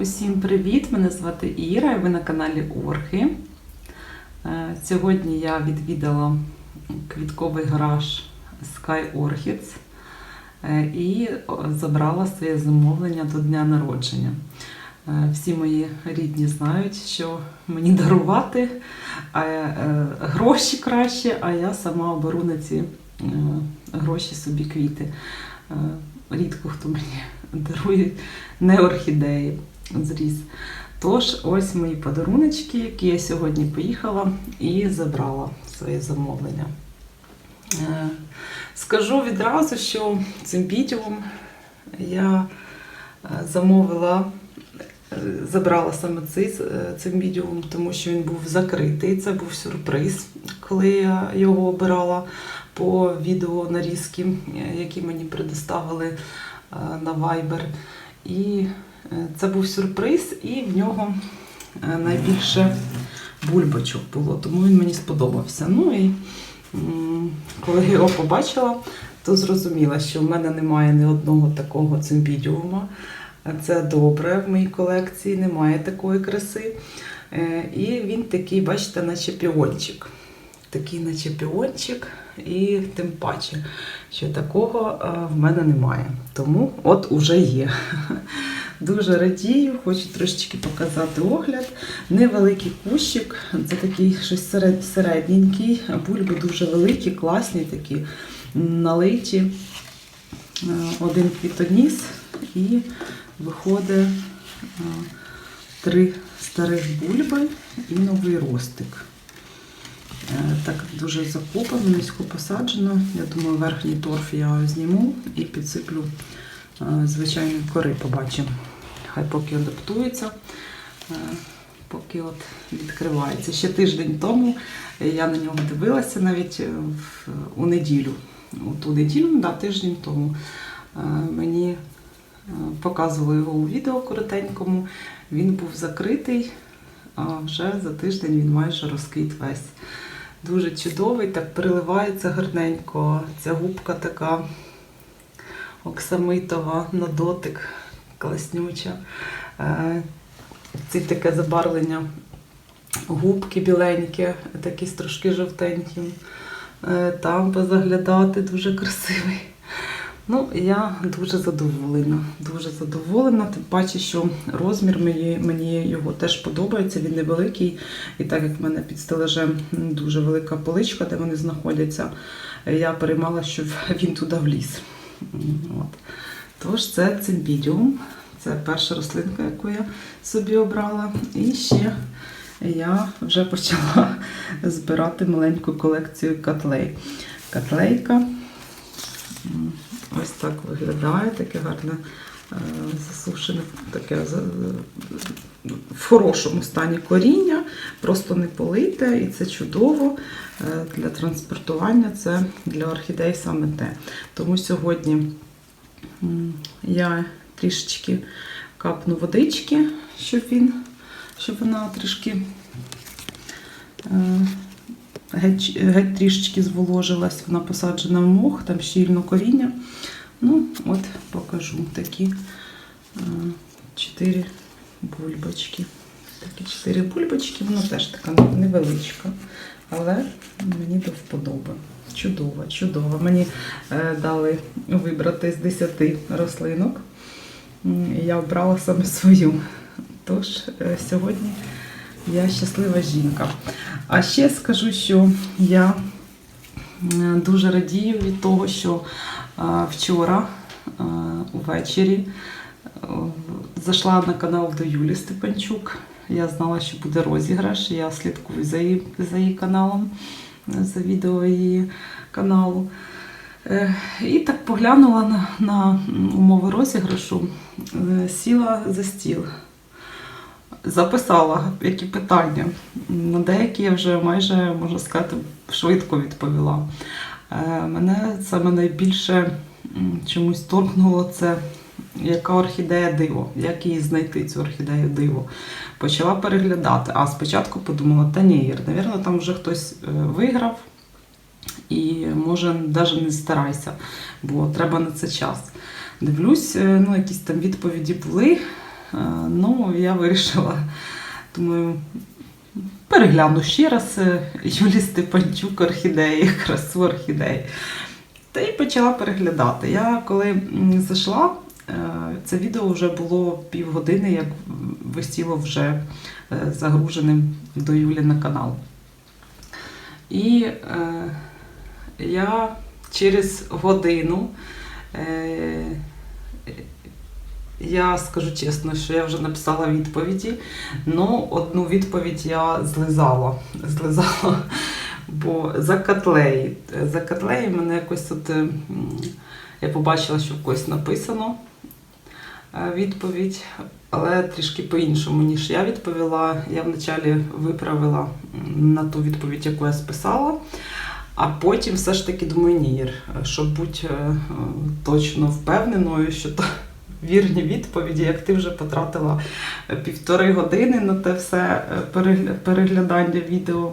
Усім привіт! Мене звати Іра, і ви на каналі Орхи. Е, Сьогодні я відвідала квітковий гараж Sky Orchids е, і забрала своє замовлення до дня народження. Е, Всі мої рідні знають, що мені дарувати а, гроші краще, а я сама оберу на ці гроші собі квіти. Рідко хто мені дарує не орхідеї зріз. Тож, ось мої подаруночки, які я сьогодні поїхала і забрала своє замовлення. Е, Скажу відразу, що цим відео я е, замовила, е, забрала саме цей цим відео, тому що він був закритий. Це був сюрприз, коли я його обирала по відео нарізки, які мені предоставили на Viber. І це був сюрприз, і в нього е, найбільше бульбочок було, тому він мені сподобався. Ну і коли його побачила, то зрозуміла, що в мене немає ні одного такого цимбідіума. Це добре в моїй колекції, немає такої краси. Е, І він такий, бачите, наче піончик. Такий, наче піончик, і тим паче, що такого е, в мене немає. Тому от уже є. Дуже радію, хочу трошечки показати огляд. Невеликий кущик, це такий щось середненький, бульби дуже великі, класні, такі налиті. Е, Один квітоніс і виходить е, три старих бульби і новий ростик. Е, Так дуже закопано, низько посаджено. Я думаю, верхній торф я зніму і підсиплю звичайної кори, побачимо. Хай поки адаптується, е, поки от відкривається. Ще тиждень тому я на нього дивилася навіть е, у неділю. У неділю, да, тиждень тому. Е, Мені показували його у відео коротенькому. Він був закритий, а вже за тиждень він майже розквіт весь. Дуже чудовий, так переливається гарненько. Ця губка така оксамитова на дотик, класнюча. Е, Ці таке забарвлення губки біленькі, такі трошки жовтенькі. Е, Там позаглядати дуже красивий. Ну, я дуже задоволена. Дуже задоволена. Тим паче, що розмір мені, його теж подобається. Він невеликий. І так як в мене під стележем дуже велика поличка, де вони знаходяться, я переймала, щоб він туди вліз. От. Тож це цимбідіум. Це перша рослинка, яку я собі обрала. І ще я вже почала збирати маленьку колекцію котлей. Котлейка. Ось так виглядає, таке гарне е, засушене, таке в хорошому стані коріння, просто не полите, і це чудово Е, для транспортування. Це для орхідей саме те. Тому сьогодні я трішечки капну водички, щоб він, щоб вона трішки е, геть, геть трішечки зволожилась, вона посаджена в мох, там щільно коріння. Ну, от покажу такі е, чотири бульбочки. Такі чотири бульбочки, вона теж така невеличка, але мені до вподоби. Чудово, чудово. Мені е, дали вибрати з 10 рослинок. Я обрала саме свою. Тож е, сьогодні я щаслива жінка. А ще скажу, що я дуже радію від того, що вчора увечері е, зайшла на канал до Юлі Степанчук. Я знала, що буде розіграш. Я слідкую за її, за її каналом, за відео її каналу. Е, І так поглянула на, на умови розіграшу, е, сіла за стіл, записала які питання. На деякі я вже майже, можна сказати, швидко відповіла. Е, Мене саме найбільше чомусь торкнуло це яка орхідея диво, як її знайти, цю орхідею диво. Почала переглядати. А спочатку подумала, та ні, Ір, навірно, там вже хтось е, виграв. І може навіть не старайся, бо треба на це час. Дивлюсь, е, ну якісь там відповіді були. Е, Ну, я вирішила, думаю, перегляну ще раз Юлі Степанчук орхідеї, красу орхідеї. Та й почала переглядати. Я коли зайшла, це відео вже було півгодини, як висіло вже е, загруженим до Юлі на канал. І е, я через годину. Е, я скажу чесно, що я вже написала відповіді. Ну, одну відповідь я злизала. Злизала, бо за котлеї. За котлеї мене якось от. е, Я побачила, що в когось написано е, відповідь, але трішки по-іншому, ніж я відповіла. Я вначалі виправила на ту відповідь, яку я списала. А потім все ж таки думаю, ні, щоб бути е, е, точно впевненою, що то вірні відповіді, як ти вже потратила е, півтори години на те все е, переглядання відео.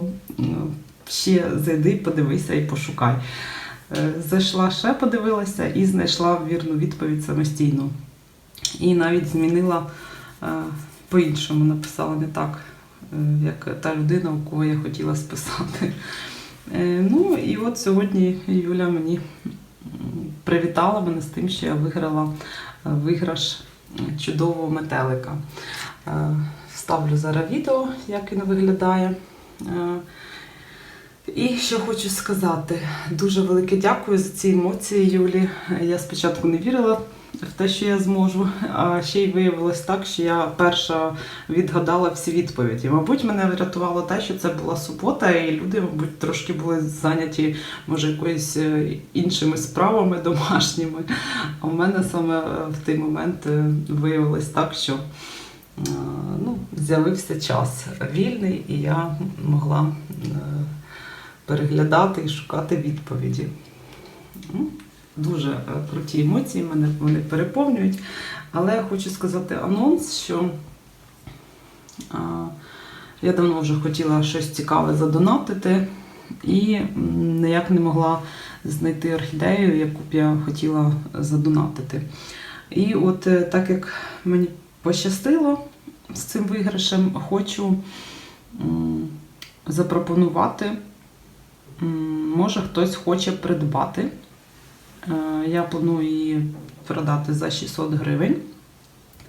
Ще зайди, подивися і пошукай. Е, Зайшла ще подивилася і знайшла вірну відповідь самостійно. І навіть змінила е, по-іншому, написала не так, е, як та людина, у кого я хотіла списати. Е, Ну і от сьогодні Юля мені привітала мене з тим, що я виграла виграш чудового метелика. Ставлю зараз відео, як він виглядає. І що хочу сказати, дуже велике дякую за ці емоції, Юлі. Я спочатку не вірила в те, що я зможу, а ще й виявилось так, що я перша відгадала всі відповіді. Мабуть, мене врятувало те, що це була субота, і люди, мабуть, трошки були зайняті, може, якоюсь е, іншими справами домашніми. А в мене саме е, в той момент е, виявилось так, що ну, з'явився час вільний, і я могла переглядати і шукати відповіді. Дуже е, круті емоції, мене вони переповнюють. Але я хочу сказати анонс, що я давно вже хотіла щось цікаве задонатити і ніяк не могла знайти орхідею, яку б я хотіла задонатити. І от е, так як мені пощастило з цим виграшем, хочу запропонувати, може хтось хоче придбати. Е, Я планую її продати за 600 гривень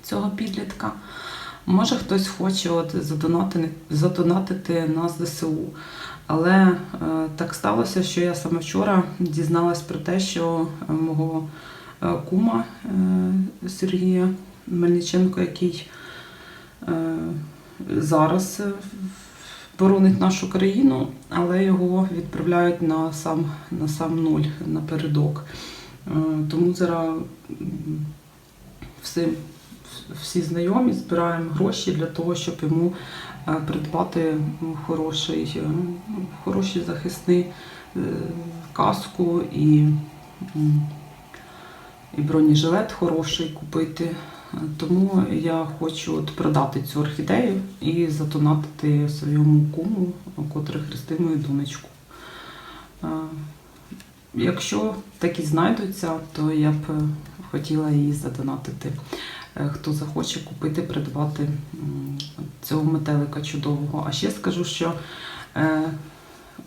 цього підлітка. Може хтось хоче от задонатити, задонатити на ЗСУ. Але е, так сталося, що я саме вчора дізналась про те, що е, мого е, кума е, Сергія Мельниченко, який е, зараз е, боронить нашу країну, але його відправляють на сам, на сам нуль напередок. Е, Тому зараз всі, всі знайомі збираємо гроші для того, щоб йому е, придбати хороший, е, хороший захисний каску і, і бронежилет хороший купити. Тому я хочу от продати цю орхідею і задонатити своєму куму, котрий хрестив мою донечку. Якщо такі знайдуться, то я б хотіла її задонатити. Е, Хто захоче купити, придбати цього метелика чудового. А ще скажу, що е,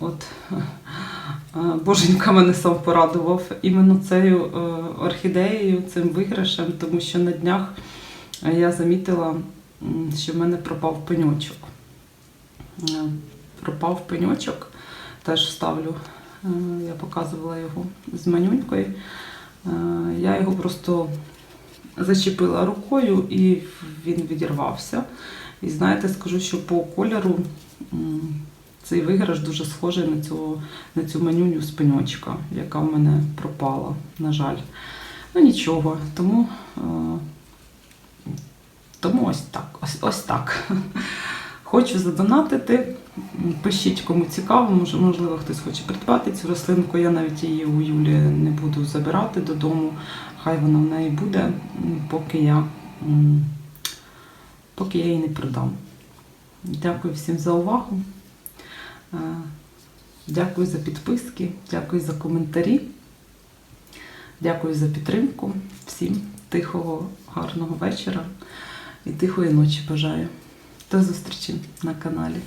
от Боженька мене сам порадував іменно цією е, орхідеєю, цим виграшем, тому що на днях е, я замітила, що в мене пропав пеньочок. Е, Пропав пеньочок, теж ставлю, я показувала його з манюнькою. Я його просто зачепила рукою і він відірвався. І знаєте, скажу, що по кольору цей виграш дуже схожий на цю, на цю манюню з яка в мене пропала, на жаль. Ну нічого, тому, е, тому ось так. Ось, ось так. Хочу задонатити. Пишіть, кому цікаво, можливо, хтось хоче придбати цю рослинку. Я навіть її у Юлі не буду забирати додому. Хай вона в неї буде, поки я, поки я її не продам. Дякую всім за увагу. Дякую за підписки, дякую за коментарі. Дякую за підтримку. Всім тихого, гарного вечора. і тихої ночі бажаю. До зустрічі на каналі.